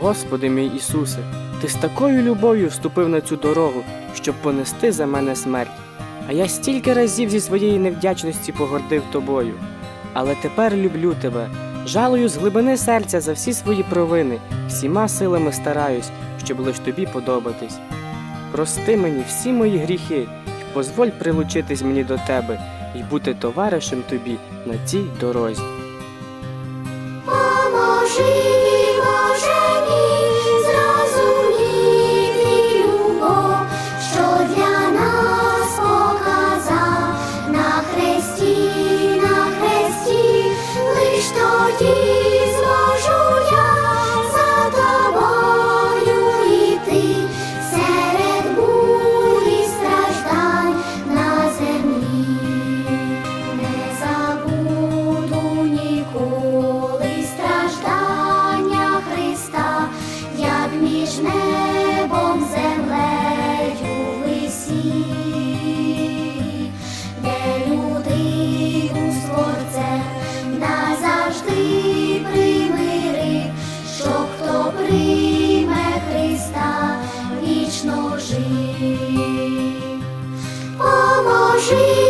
Господи мій Ісусе, Ти з такою любов'ю вступив на цю дорогу, щоб понести за мене смерть. А я стільки разів зі своєї невдячності погордив тобою, але тепер люблю тебе Жалую з глибини серця за всі свої провини, всіма силами стараюсь, щоб лиш тобі подобатись. Прости мені всі мої гріхи, І позволь прилучитись мені до тебе І бути товаришем тобі на цій дорозі. Поможи! Жив.